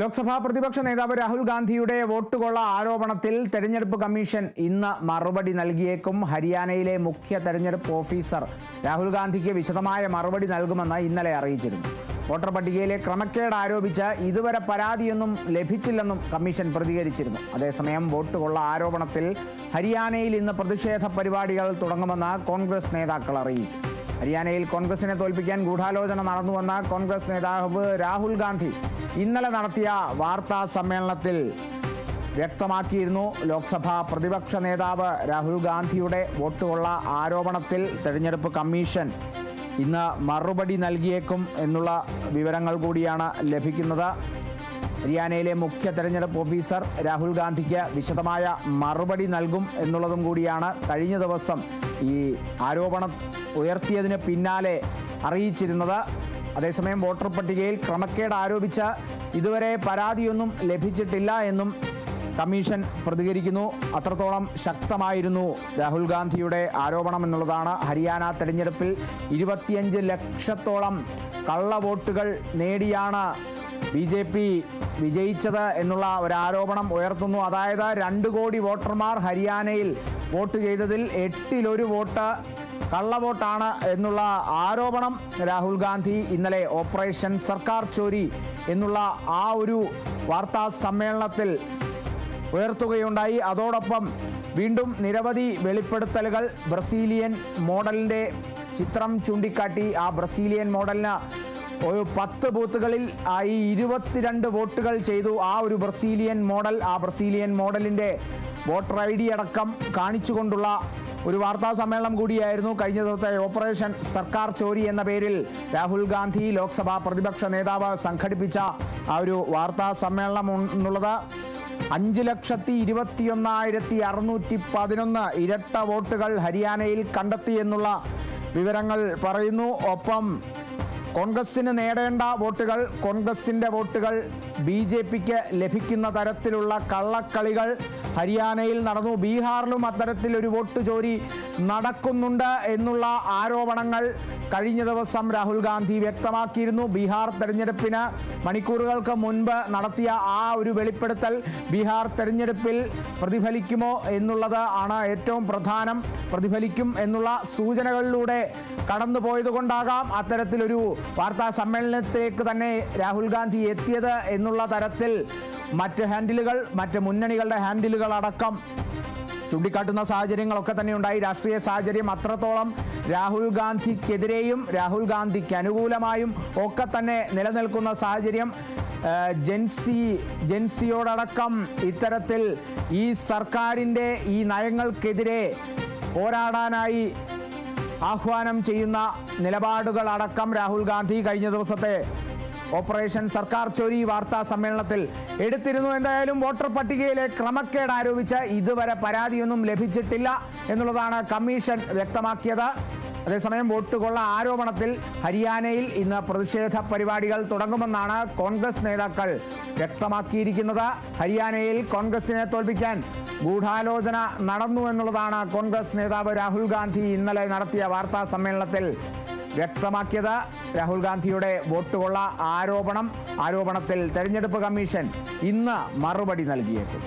ലോക്സഭാ പ്രതിപക്ഷ നേതാവ് രാഹുൽ ഗാന്ധിയുടെ വോട്ട് കൊള്ള ആരോപണത്തിൽ തെരഞ്ഞെടുപ്പ് കമ്മീഷൻ ഇന്ന് മറുപടി നൽകിയേക്കും. ഹരിയാനയിലെ മുഖ്യ തെരഞ്ഞെടുപ്പ് ഓഫീസർ രാഹുൽ ഗാന്ധിക്ക് വിശദമായ മറുപടി നൽകുമെന്ന് ഇന്നലെ അറിയിച്ചിരുന്നു. വോട്ടർ പട്ടികയിലെ ക്രമക്കേട് ആരോപിച്ച് ഇതുവരെ പരാതിയൊന്നും ലഭിച്ചില്ലെന്നും കമ്മീഷൻ പ്രതികരിച്ചിരുന്നു. അതേസമയം വോട്ട് കൊള്ള ആരോപണത്തിൽ ഹരിയാനയിൽ ഇന്ന് പ്രതിഷേധ പരിപാടികൾ തുടങ്ങുമെന്ന് കോൺഗ്രസ് നേതാക്കൾ അറിയിച്ചു. ഹരിയാനയിൽ കോൺഗ്രസിനെ തോൽപ്പിക്കാൻ ഗൂഢാലോചന നടന്നുവെന്ന കോൺഗ്രസ് നേതാവ് രാഹുൽ ഗാന്ധി ഇന്നലെ നടത്തിയ വാർത്താ സമ്മേളനത്തിൽ വ്യക്തമാക്കിയിരുന്നു ലോക്സഭാ പ്രതിപക്ഷ നേതാവ് രാഹുൽ ഗാന്ധിയുടെ വോട്ടുകൊള്ള ആരോപണത്തിൽ തെരഞ്ഞെടുപ്പ് കമ്മീഷൻ ഇന്ന് മറുപടി നൽകിയേക്കും എന്നുള്ള വിവരങ്ങൾ കൂടിയാണ് ലഭിക്കുന്നത്. ഹരിയാനയിലെ മുഖ്യ തെരഞ്ഞെടുപ്പ് ഓഫീസർ രാഹുൽ ഗാന്ധിക്ക് വിശദമായ മറുപടി നൽകും എന്നുള്ളതും കൂടിയാണ് കഴിഞ്ഞ ദിവസം ഈ ആരോപണം ഉയർത്തിയതിന് പിന്നാലെ അറിയിച്ചിരുന്നത്. അതേസമയം വോട്ടർ പട്ടികയിൽ ക്രമക്കേട് ആരോപിച്ച് ഇതുവരെ പരാതിയൊന്നും ലഭിച്ചിട്ടില്ല എന്നും കമ്മീഷൻ പ്രതികരിക്കുന്നു. അത്രത്തോളം ശക്തമായിരുന്നു രാഹുൽ ഗാന്ധിയുടെ ആരോപണം എന്നുള്ളതാണ് ഹരിയാന തെരഞ്ഞെടുപ്പിൽ ഇരുപത്തിയഞ്ച് ലക്ഷത്തോളം കള്ള വോട്ടുകൾ നേടിയാണ് ബി ജെ പി വിജയിച്ചത് എന്നുള്ള ഒരു ആരോപണം ഉയർത്തുന്നു. അതായത് രണ്ട് കോടി വോട്ടർമാർ ഹരിയാനയിൽ വോട്ട് ചെയ്തതിൽ എട്ടിലൊരു വോട്ട് കള്ളവോട്ടാണ് എന്നുള്ള ആരോപണം രാഹുൽ ഗാന്ധി ഇന്നലെ ഓപ്പറേഷൻ സർക്കാർ ചോരി എന്നുള്ള ആ ഒരു വാർത്താ സമ്മേളനത്തിൽ ഉയർത്തുകയുണ്ടായി. അതോടൊപ്പം വീണ്ടും നിരവധി വെളിപ്പെടുത്തലുകൾ ബ്രസീലിയൻ മോഡലിന്റെ ചിത്രം ചൂണ്ടിക്കാട്ടി. ആ ബ്രസീലിയൻ മോഡലിന് ഒരു പത്ത് ബൂത്തുകളിൽ ആയി ഇരുപത്തിരണ്ട് വോട്ടുകൾ ചെയ്തു. ആ ഒരു ബ്രസീലിയൻ മോഡൽ ആ ബ്രസീലിയൻ മോഡലിന്റെ വോട്ടർ ഐ ഡി അടക്കം കാണിച്ചുകൊണ്ടുള്ള ഒരു വാർത്താ സമ്മേളനം കൂടിയായിരുന്നു. കഴിഞ്ഞ ദിവസത്തെ ഓപ്പറേഷൻ സർക്കാർ ചോരി എന്ന പേരിൽ രാഹുൽ ഗാന്ധി ലോക്സഭാ പ്രതിപക്ഷ നേതാവ് സംഘടിപ്പിച്ച ആ ഒരു വാർത്താ സമ്മേളനം എന്നുള്ളത് അഞ്ച് ലക്ഷത്തി ഇരുപത്തിയൊന്നായിരത്തി അറുന്നൂറ്റി പതിനൊന്ന് ഇരട്ട വോട്ടുകൾ ഹരിയാനയിൽ കണ്ടെത്തി എന്നുള്ള വിവരങ്ങൾ പറയുന്നു. ഒപ്പം കോൺഗ്രസിന് നേടേണ്ട വോട്ടുകൾ കോൺഗ്രസിന്റെ വോട്ടുകൾ ബി ജെ പിക്ക് ലഭിക്കുന്ന തരത്തിലുള്ള കള്ളക്കളികൾ ഹരിയാനയിൽ നടന്നു. ബീഹാറിലും അത്തരത്തിലൊരു വോട്ട് ചോരി നടക്കുന്നുണ്ട് എന്നുള്ള ആരോപണങ്ങൾ കഴിഞ്ഞ ദിവസം രാഹുൽ ഗാന്ധി വ്യക്തമാക്കിയിരുന്നു. ബീഹാർ തെരഞ്ഞെടുപ്പിന് മണിക്കൂറുകൾക്ക് മുൻപ് നടത്തിയ ആ ഒരു വെളിപ്പെടുത്തൽ ബീഹാർ തെരഞ്ഞെടുപ്പിൽ പ്രതിഫലിക്കുമോ എന്നുള്ളത് ആണ് ഏറ്റവും പ്രധാനം. പ്രതിഫലിക്കും എന്നുള്ള സൂചനകളിലൂടെ കടന്നു പോയതുകൊണ്ടാകാം അത്തരത്തിലൊരു വാർത്താ സമ്മേളനത്തിലേക്ക് തന്നെ രാഹുൽ ഗാന്ധി എത്തിയത് എന്നുള്ള തരത്തിൽ മറ്റ് ഹാൻഡിലുകൾ മറ്റ് മുന്നണികളുടെ ഹാൻഡിലുകൾ അടക്കം ചൂണ്ടിക്കാട്ടുന്ന സാഹചര്യങ്ങളൊക്കെ തന്നെ ഉണ്ടായി. രാഷ്ട്രീയ സാഹചര്യം അത്രത്തോളം രാഹുൽ ഗാന്ധിക്കെതിരെയും രാഹുൽ ഗാന്ധിക്ക് അനുകൂലമായും ഒക്കെ തന്നെ നിലനിൽക്കുന്ന സാഹചര്യം ജെൻസി ജെൻസിയോടക്കം ഇത്തരത്തിൽ ഈ സർക്കാരിന്റെ ഈ നയങ്ങൾക്കെതിരെ പോരാടാനായി ആഹ്വാനം ചെയ്യുന്ന നിലപാടുകളടക്കം രാഹുൽ ഗാന്ധി കഴിഞ്ഞ ദിവസത്തെ ഓപ്പറേഷൻ സർക്കാർ ചോരി വാർത്താ സമ്മേളനത്തിൽ എടുത്തിരുന്നു. എന്തായാലും വോട്ടർ പട്ടികയിലെ ക്രമക്കേട് ആരോപിച്ച് ഇതുവരെ പരാതിയൊന്നും ലഭിച്ചിട്ടില്ല എന്നുള്ളതാണ് കമ്മീഷൻ വ്യക്തമാക്കിയത്. അതേസമയം വോട്ട് കൊള്ള ആരോപണത്തിൽ ഹരിയാനയിൽ ഇന്ന് പ്രതിഷേധ പരിപാടികൾ തുടങ്ങുമെന്നാണ് കോൺഗ്രസ് നേതാക്കൾ വ്യക്തമാക്കിയിരിക്കുന്നത്. ഹരിയാനയിൽ കോൺഗ്രസിനെ തോൽപ്പിക്കാൻ ഗൂഢാലോചന നടന്നു എന്നുള്ളതാണ് കോൺഗ്രസ് നേതാവ് രാഹുൽ ഗാന്ധി ഇന്നലെ നടത്തിയ വാർത്താ സമ്മേളനത്തിൽ വ്യക്തമാക്കിയത് രാഹുൽ ഗാന്ധിയുടെ വോട്ട് കൊള്ള ആരോപണം ആരോപണത്തിൽ തെരഞ്ഞെടുപ്പ് കമ്മീഷൻ ഇന്ന് മറുപടി നൽകിയേക്കും.